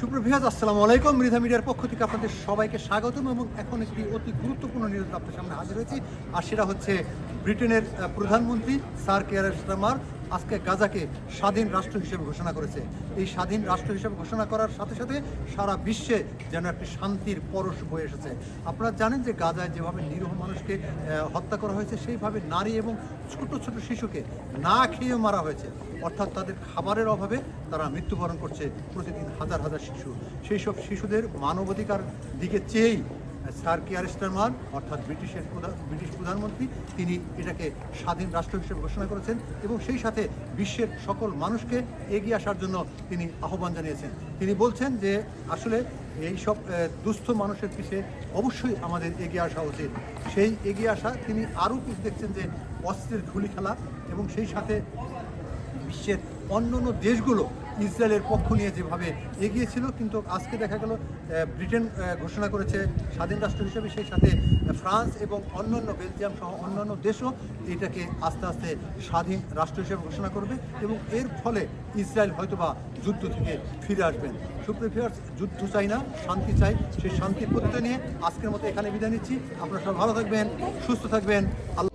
সুপ্রভিয়াজ আসসালামু আলাইকুম। মৃধা মিডিয়ার পক্ষ থেকে আপনাদের সবাইকে স্বাগতম এবং এখন একটি অতি গুরুত্বপূর্ণ নিউজ আপনার সামনে হাজির হয়েছি। আর সেটা হচ্ছে ব্রিটেনের প্রধানমন্ত্রী সার কেয়ার স্টামার আজকে গাজাকে স্বাধীন রাষ্ট্র হিসেবে ঘোষণা করেছে। এই স্বাধীন রাষ্ট্র হিসেবে ঘোষণা করার সাথে সাথে সারা বিশ্বে যেন একটি শান্তির পরশ বয়ে এসেছে। আপনারা জানেন যে গাজায় যেভাবে নিরীহ মানুষকে হত্যা করা হয়েছে, সেইভাবে নারী এবং ছোট ছোট শিশুকে না খেয়ে মারা হয়েছে। অর্থাৎ তাদের খাবারের অভাবে তারা মৃত্যুবরণ করছে প্রতিদিন হাজার হাজার শিশু। সেই সব শিশুদের মানবাধিকার দিকে চেয়েই স্যার কিয়ার স্টারমার অর্থাৎ ব্রিটিশের ব্রিটিশ প্রধানমন্ত্রী, তিনি এটাকে স্বাধীন রাষ্ট্র হিসেবে ঘোষণা করেছেন এবং সেই সাথে বিশ্বের সকল মানুষকে এগিয়ে আসার জন্য তিনি আহ্বান জানিয়েছেন। তিনি বলছেন যে, আসলে এই সব দুস্থ মানুষের পিছিয়ে অবশ্যই আমাদের এগিয়ে আসা উচিত। সেই এগিয়ে আসা, তিনি আরও দেখছেন যে, অস্ত্রের ঝুলি খেলা এবং সেই সাথে বিশ্বের অন্য দেশগুলো ইসরায়েলের পক্ষ নিয়ে যেভাবে এগিয়েছিল কিন্তু আজকে দেখা গেল ব্রিটেন ঘোষণা করেছে স্বাধীন রাষ্ট্র হিসেবে, সেই সাথে ফ্রান্স এবং অন্যান্য বেলজিয়াম সহ অন্যান্য দেশও এটাকে আস্তে আস্তে স্বাধীন রাষ্ট্র হিসেবে ঘোষণা করবে এবং এর ফলে ইসরায়েল হয়তোবা যুদ্ধ থেকে ফিরে আসবেন সুপ্রিফিয়ার্স যুদ্ধ চাই না, শান্তি চাই। সেই শান্তির প্রত্যয় নিয়ে আজকের মতো এখানে বিদায় নিচ্ছি। আপনারা সব ভালো থাকবেন, সুস্থ থাকবেন। আল্লাহ